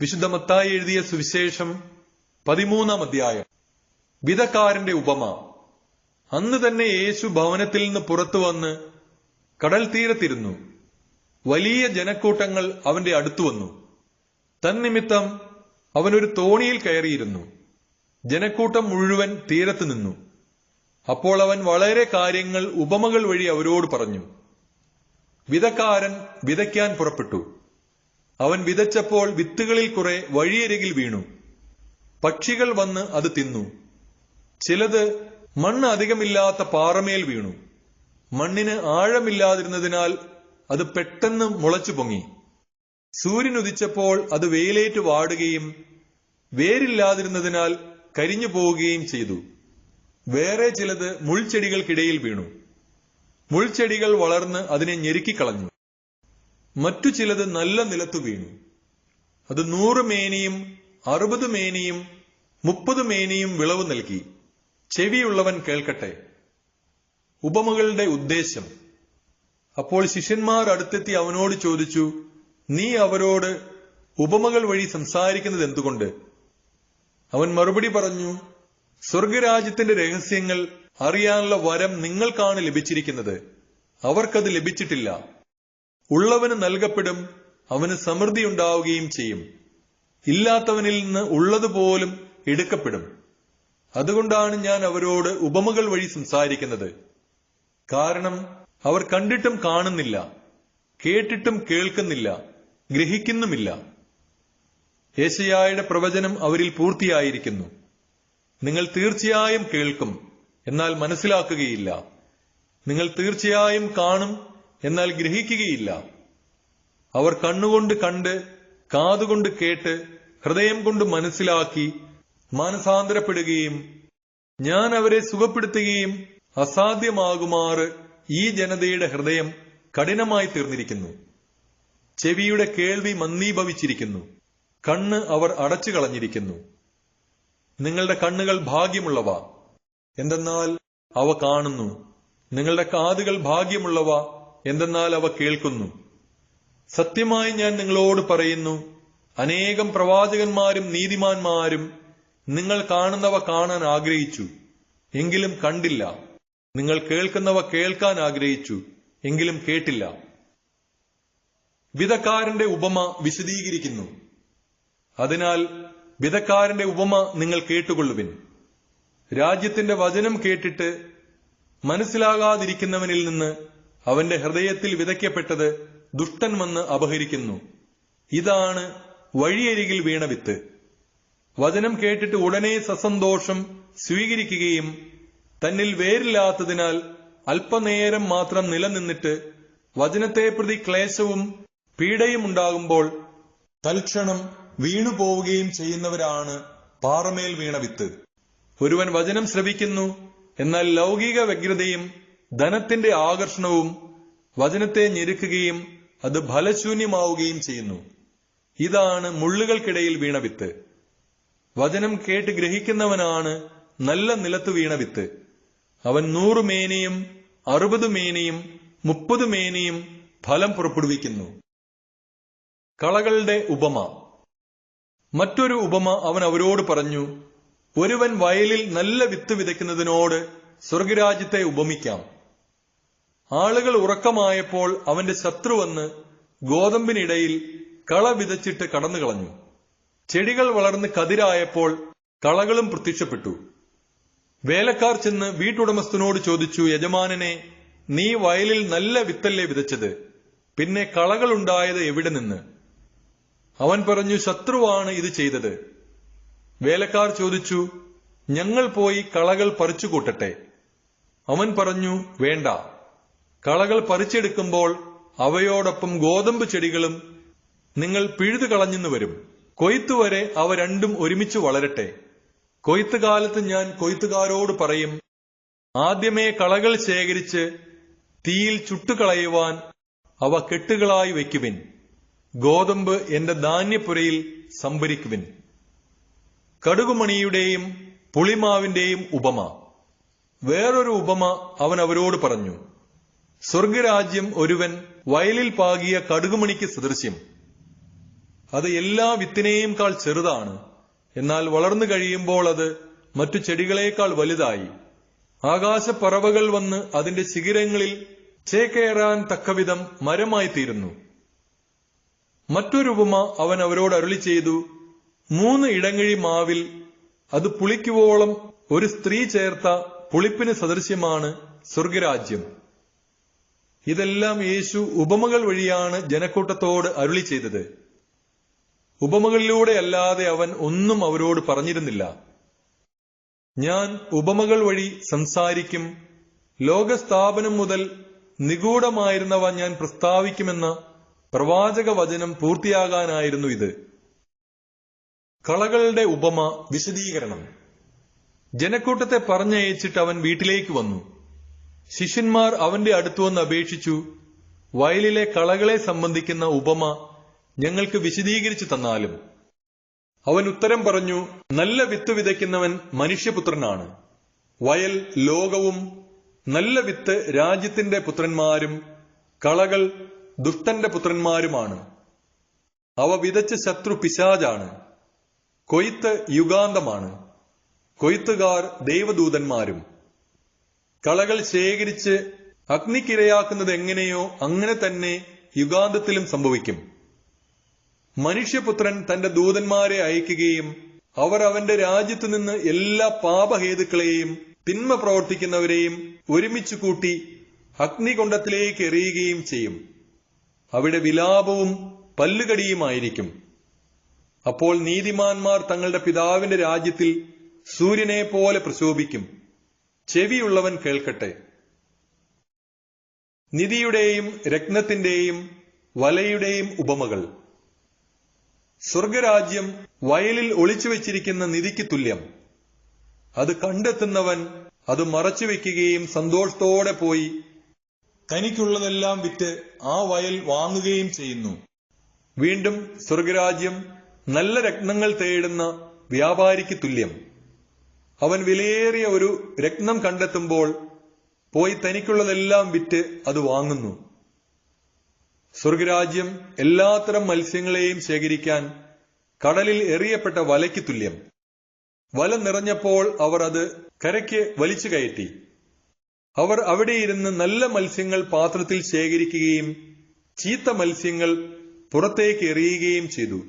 വിശുദ്ധ മത്തായി എഴുതിയ സുവിശേഷം പതിമൂന്നാം അധ്യായം. വിധക്കാരന്റെ ഉപമ. അന്ന് തന്നെ യേശു ഭവനത്തിൽ നിന്ന് പുറത്തു വന്ന് കടൽ തീരത്തിരുന്നു. വലിയ ജനക്കൂട്ടങ്ങൾ അവന്റെ അടുത്തു വന്നു. തന്നിമിത്തം അവനൊരു തോണിയിൽ കയറിയിരുന്നു. ജനക്കൂട്ടം മുഴുവൻ തീരത്ത് നിന്നു. അപ്പോൾ അവൻ വളരെ കാര്യങ്ങൾ ഉപമകൾ വഴി അവരോട് പറഞ്ഞു. വിതക്കാരൻ വിതയ്ക്കാൻ പുറപ്പെട്ടു. അവൻ വിതച്ചപ്പോൾ വിത്തുകളിൽ കുറെ വഴിയരികിൽ വീണു. പക്ഷികൾ വന്ന് അത് തിന്നു. ചിലത് മണ്ണ് അധികമില്ലാത്ത പാറമേൽ വീണു. മണ്ണിന് ആഴമില്ലാതിരുന്നതിനാൽ അത് പെട്ടെന്ന് മുളച്ചു പൊങ്ങി. സൂര്യൻ ഉദിച്ചപ്പോൾ അത് വെയിലേറ്റ് വാടുകയും വേരില്ലാതിരുന്നതിനാൽ കരിഞ്ഞു പോവുകയും ചെയ്തു. വേറെ ചിലത് മുൾച്ചെടികൾക്കിടയിൽ വീണു. മുൾച്ചെടികൾ വളർന്ന് അതിനെ ഞെരുക്കിക്കളഞ്ഞു. മറ്റു ചിലത് നല്ല നിലത്തു വീണു. അത് നൂറ് മേനിയും അറുപത് മേനിയും മുപ്പത് മേനിയും വിളവ് നൽകി. ചെവിയുള്ളവൻ കേൾക്കട്ടെ. ഉപമകളുടെ ഉദ്ദേശം. അപ്പോൾ ശിഷ്യന്മാർ അടുത്തെത്തി അവനോട് ചോദിച്ചു നീ അവരോട് ഉപമകൾ വഴി സംസാരിക്കുന്നത് എന്തുകൊണ്ട്? അവൻ മറുപടി പറഞ്ഞു സ്വർഗരാജ്യത്തിന്റെ രഹസ്യങ്ങൾ അറിയാനുള്ള വരം നിങ്ങൾക്കാണ് ലഭിച്ചിരിക്കുന്നത്. അവർക്കത് ലഭിച്ചിട്ടില്ല. ഉള്ളവന് നൽകപ്പെടും അവന് സമൃദ്ധി ഉണ്ടാവുകയും ചെയ്യും. ഇല്ലാത്തവനിൽ നിന്ന് ഉള്ളതുപോലും എടുക്കപ്പെടും. അതുകൊണ്ടാണ് ഞാൻ അവരോട് ഉപമകൾ വഴി സംസാരിക്കുന്നത്. കാരണം അവർ കണ്ടിട്ടും കാണുന്നില്ല കേട്ടിട്ടും കേൾക്കുന്നില്ല ഗ്രഹിക്കുന്നുമില്ല. ഏശയായുടെ പ്രവചനം അവരിൽ പൂർത്തിയായിരിക്കുന്നു. നിങ്ങൾ തീർച്ചയായും കേൾക്കും എന്നാൽ മനസ്സിലാക്കുകയില്ല. നിങ്ങൾ തീർച്ചയായും കാണും എന്നാൽ ഗ്രഹിക്കുകയില്ല. അവർ കണ്ണുകൊണ്ട് കണ്ട് കാതുകൊണ്ട് കേട്ട് ഹൃദയം കൊണ്ട് മനസ്സിലാക്കി മാനസാന്തരപ്പെടുകയും ഞാൻ അവരെ സുഖപ്പെടുത്തുകയും അസാധ്യമാകുമാറ് ഈ ജനതയുടെ ഹൃദയം കഠിനമായി തീർന്നിരിക്കുന്നു. ചെവിയുടെ കേൾവി മന്ദീഭവിച്ചിരിക്കുന്നു. കണ്ണ് അവർ അടച്ചു കളഞ്ഞിരിക്കുന്നു. നിങ്ങളുടെ കണ്ണുകൾ ഭാഗ്യമുള്ളവ. എന്തെന്നാൽ അവ കാണുന്നു. നിങ്ങളുടെ കാതുകൾ ഭാഗ്യമുള്ളവ. എന്തെന്നാൽ അവ കേൾക്കുന്നു. സത്യമായി ഞാൻ നിങ്ങളോട് പറയുന്നു അനേകം പ്രവാചകന്മാരും നീതിമാന്മാരും നിങ്ങൾ കാണുന്നവ കാണാൻ ആഗ്രഹിച്ചു എങ്കിലും കണ്ടില്ല. നിങ്ങൾ കേൾക്കുന്നവ കേൾക്കാൻ ആഗ്രഹിച്ചു എങ്കിലും കേട്ടില്ല. വിധക്കാരന്റെ ഉപമ വിശദീകരിക്കുന്നു. അതിനാൽ വിധക്കാരന്റെ ഉപമ നിങ്ങൾ കേട്ടുകൊള്ളുവിൻ. രാജ്യത്തിന്റെ വചനം കേട്ടിട്ട് മനസ്സിലാകാതിരിക്കുന്നവനിൽ നിന്ന് അവന്റെ ഹൃദയത്തിൽ വിതയ്ക്കപ്പെട്ടത് ദുഷ്ടൻ വന്ന് അപഹരിക്കുന്നു. ഇതാണ് വഴിയരികിൽ വീണ വിത്ത്. വചനം കേട്ടിട്ട് ഉടനെ സസന്തോഷം സ്വീകരിക്കുകയും തന്നിൽ വേരില്ലാത്തതിനാൽ അല്പനേരം മാത്രം നിലനിന്നിട്ട് വചനത്തെ പ്രതി ക്ലേശവും പീഡയും ഉണ്ടാകുമ്പോൾ തൽക്ഷണം വീണുപോവുകയും ചെയ്യുന്നവരാണ് പാറമേൽ വീണ വിത്ത്. ഒരുവൻ വചനം ശ്രവിക്കുന്നു എന്നാൽ ലൗകിക വ്യഗ്രതയും ധനത്തിന്റെ ആകർഷണവും വചനത്തെ ഞെരുക്കുകയും അത് ഫലശൂന്യമാവുകയും ചെയ്യുന്നു. ഇതാണ് മുള്ളുകൾക്കിടയിൽ വീണ വിത്ത്. വചനം കേട്ട് ഗ്രഹിക്കുന്നവനാണ് നല്ല നിലത്ത് വീണ വിത്ത്. അവൻ നൂറ് മേനയും അറുപത് മേനയും മുപ്പത് മേനയും ഫലം പുറപ്പെടുവിക്കുന്നു. കളകളുടെ ഉപമ. മറ്റൊരു ഉപമ അവൻ അവരോട് പറഞ്ഞു ഒരുവൻ വയലിൽ നല്ല വിത്ത് വിതയ്ക്കുന്നതിനോട് സ്വർഗരാജ്യത്തെ ഉപമിക്കാം. ആളുകൾ ഉറക്കമായപ്പോൾ അവന്റെ ശത്രു വന്ന് ഗോതമ്പിനിടയിൽ കള വിതച്ചിട്ട് കടന്നു കളഞ്ഞു ചെടികൾ വളർന്ന് കതിരായപ്പോൾ കളകളും പ്രത്യക്ഷപ്പെട്ടു. വേലക്കാർ ചെന്ന് വീട്ടുടമസ്ഥനോട് ചോദിച്ചു യജമാനനെ നീ വയലിൽ നല്ല വിത്തല്ലേ വിതച്ചത്? പിന്നെ കളകൾ ഉണ്ടായത് എവിടെ നിന്ന്? അവൻ പറഞ്ഞു ശത്രുവാണ് ഇത് ചെയ്തത്. വേലക്കാർ ചോദിച്ചു ഞങ്ങൾ പോയി കളകൾ പറിച്ചു കൂട്ടട്ടെ അവൻ പറഞ്ഞു വേണ്ട കളകൾ പറിച്ചെടുക്കുമ്പോൾ അവയോടൊപ്പം ഗോതമ്പ് ചെടികളും നിങ്ങൾ പിഴുതു കളഞ്ഞെന്ന് വരും. കൊയ്ത്തുവരെ അവ രണ്ടും ഒരുമിച്ച് വളരട്ടെ. കൊയ്ത്തുകാലത്ത് ഞാൻ കൊയ്ത്തുകാരോട് പറയും ആദ്യമേ കളകൾ ശേഖരിച്ച് തീയിൽ ചുട്ടുകളയുവാൻ അവ കെട്ടുകളായി വയ്ക്കുവിൻ. ഗോതമ്പ് എന്റെ ധാന്യപ്പുരയിൽ സംഭരിക്കുവിൻ. കടുകുമണിയുടെയും പുളിമാവിന്റെയും ഉപമ. വേറൊരു ഉപമ അവൻ അവരോട് പറഞ്ഞു സ്വർഗരാജ്യം ഒരുവൻ വയലിൽ പാകിയ കടുകുമണിക്ക് സദൃശ്യം. അത് എല്ലാ വിത്തിനെയുംകാൾ ചെറുതാണ്. എന്നാൽ വളർന്നു കഴിയുമ്പോൾ അത് മറ്റു ചെടികളേക്കാൾ വലുതായി. ആകാശപ്പറവകൾ വന്ന് അതിന്റെ ശിഖിരങ്ങളിൽ ചേക്കേറാൻ തക്കവിധം മരമായി തീരുന്നു മറ്റൊരു ഉപമ അവൻ അവരോട് അരുളി ചെയ്തു മൂന്ന് ഇടങ്ങഴി മാവിൽ അത് പുളിക്കുവോളം ഒരു സ്ത്രീ ചേർത്ത പുളിപ്പിന് സദൃശ്യമാണ് സ്വർഗരാജ്യം. ഇതെല്ലാം യേശു ഉപമകൾ വഴിയാണ് ജനക്കൂട്ടത്തോട് അരുളി ചെയ്തത്. ഉപമകളിലൂടെ അല്ലാതെ അവൻ ഒന്നും അവരോട് പറഞ്ഞിരുന്നില്ല. ഞാൻ ഉപമകൾ വഴി സംസാരിക്കും ലോകസ്ഥാപനം മുതൽ നിഗൂഢമായിരുന്നവ ഞാൻ പ്രസ്താവിക്കുമെന്ന പ്രവാചക വചനം പൂർത്തിയാകാനായിരുന്നു ഇത്. കളകളുടെ ഉപമ വിശദീകരണം. ജനക്കൂട്ടത്തെ പറഞ്ഞയച്ചിട്ട് അവൻ വീട്ടിലേക്ക് വന്നു. ശിഷ്യന്മാർ അവന്റെ അടുത്തു വന്ന് അപേക്ഷിച്ചു വയലിലെ കളകളെ സംബന്ധിക്കുന്ന ഉപമ ഞങ്ങൾക്ക് വിശദീകരിച്ചു തന്നാലും. അവൻ ഉത്തരം പറഞ്ഞു നല്ല വിത്ത് വിതയ്ക്കുന്നവൻ മനുഷ്യപുത്രനാണ്. വയൽ ലോകവും നല്ല വിത്ത് രാജ്യത്തിന്റെ പുത്രന്മാരും കളകൾ ദുഷ്ടന്റെ പുത്രന്മാരുമാണ്. അവ വിതച്ച ശത്രു പിശാജാണ്. കൊയ്ത്ത് യുഗാന്തമാണ്. കൊയ്ത്തുകാർ ദൈവദൂതന്മാരും. കളകൾ ശേഖരിച്ച് അഗ്നിക്കിരയാക്കുന്നത് എങ്ങനെയോ അങ്ങനെ തന്നെ യുഗാന്തത്തിലും സംഭവിക്കും. മനുഷ്യപുത്രൻ തന്റെ ദൂതന്മാരെ അയക്കുകയും അവർ അവന്റെ രാജ്യത്തു നിന്ന് എല്ലാ പാപഹേതുക്കളെയും തിന്മ പ്രവർത്തിക്കുന്നവരെയും ഒരുമിച്ച് കൂട്ടി അഗ്നികുണ്ടത്തിലേക്ക് എറിയുകയും ചെയ്യും. അവിടെ വിലാപവും പല്ലുകടിയുമായിരിക്കും. അപ്പോൾ നീതിമാന്മാർ തങ്ങളുടെ പിതാവിന്റെ രാജ്യത്തിൽ സൂര്യനെ പോലെ പ്രശോഭിക്കും. ചെവിയുള്ളവൻ കേൾക്കട്ടെ. നിധിയുടെയും രത്നത്തിന്റെയും വലയുടെയും ഉപമകൾ. സ്വർഗരാജ്യം വയലിൽ ഒളിച്ചു വെച്ചിരിക്കുന്ന നിധിക്ക് തുല്യം. അത് കണ്ടെത്തുന്നവൻ അത് മറച്ചുവെക്കുകയും സന്തോഷത്തോടെ പോയി തനിക്കുള്ളതെല്ലാം വിറ്റ് ആ വയൽ വാങ്ങുകയും ചെയ്യുന്നു. വീണ്ടും സ്വർഗരാജ്യം നല്ല രത്നങ്ങൾ തേടുന്ന വ്യാപാരിക്ക് തുല്യം. അവൻ വിലയേറിയ ഒരു രത്നം കണ്ടെത്തുമ്പോൾ പോയി തനിക്കുള്ളതെല്ലാം വിറ്റ് അത് വാങ്ങുന്നു. സ്വർഗരാജ്യം എല്ലാത്തരം മത്സ്യങ്ങളെയും ശേഖരിക്കാൻ കടലിൽ എറിയപ്പെട്ട വലയ്ക്ക് തുല്യം. വല നിറഞ്ഞപ്പോൾ അവർ അത് കരയ്ക്ക് വലിച്ചു കയറ്റി. അവർ അവിടെയിരുന്ന് നല്ല മത്സ്യങ്ങൾ പാത്രത്തിൽ ശേഖരിക്കുകയും ചീത്ത മത്സ്യങ്ങൾ പുറത്തേക്ക് എറിയുകയും ചെയ്തു.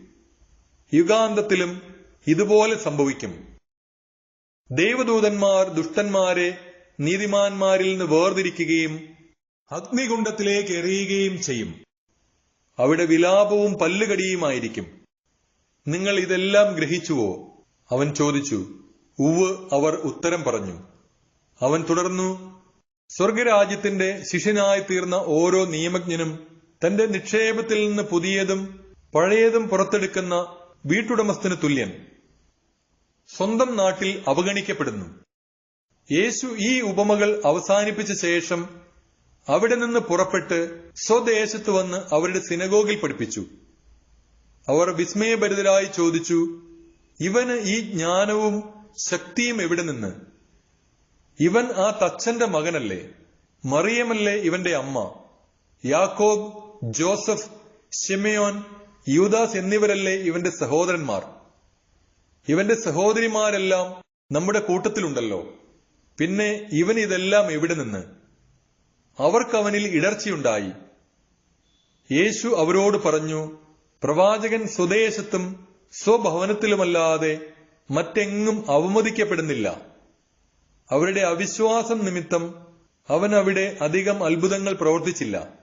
യുഗാന്തത്തിലും ഇതുപോലെ സംഭവിക്കും. ദേവദൂതന്മാർ ദുഷ്ടന്മാരെ നീതിമാന്മാരിൽ നിന്ന് വേർതിരിക്കുകയും അഗ്നികുണ്ഡത്തിലേക്ക് എറിയുകയും ചെയ്യും. അവിടെ വിലാപവും പല്ലുകടിയുമായിരിക്കും. നിങ്ങൾ ഇതെല്ലാം ഗ്രഹിച്ചുവോ? അവൻ ചോദിച്ചു. ഉവ് അവർ ഉത്തരം പറഞ്ഞു. അവൻ തുടർന്നു സ്വർഗരാജ്യത്തിന്റെ ശിഷ്യനായി തീർന്ന ഓരോ നിയമജ്ഞനും തന്റെ നിക്ഷേപത്തിൽ നിന്ന് പുതിയതും പഴയതും പുറത്തെടുക്കുന്ന വീട്ടുടമസ്ഥന് തുല്യൻ. സ്വന്തം നാട്ടിൽ അവഗണിക്കപ്പെടുന്നു. യേശു ഈ ഉപമകൾ അവസാനിപ്പിച്ച ശേഷം അവിടെ നിന്ന് പുറപ്പെട്ട് സ്വദേശത്ത് വന്ന് അവരുടെ സിനഗോഗിൽ പഠിപ്പിച്ചു. അവർ വിസ്മയഭരിതരായി ചോദിച്ചു ഇവന് ഈ ജ്ഞാനവും ശക്തിയും എവിടെ നിന്ന്? ഇവൻ ആ തച്ചന്റെ മകനല്ലേ? മറിയമല്ലേ ഇവന്റെ അമ്മ? യാക്കോബ് ജോസഫ് ഷിമയോൻ യൂദാസ് എന്നിവരല്ലേ ഇവന്റെ സഹോദരന്മാർ? ഇവന്റെ സഹോദരിമാരെല്ലാം നമ്മുടെ കൂട്ടത്തിലുണ്ടല്ലോ. പിന്നെ ഇവൻ ഇതെല്ലാം എവിടെ നിന്ന്? അവർക്കവനിൽ ഇടർച്ചയുണ്ടായി. യേശു അവരോട് പറഞ്ഞു പ്രവാചകൻ സ്വദേശത്തും സ്വഭവനത്തിലുമല്ലാതെ മറ്റെങ്ങും അവമതിക്കപ്പെടുന്നില്ല. അവരുടെ അവിശ്വാസം നിമിത്തം അവൻ അവിടെ അധികം അത്ഭുതങ്ങൾ പ്രവർത്തിച്ചില്ല.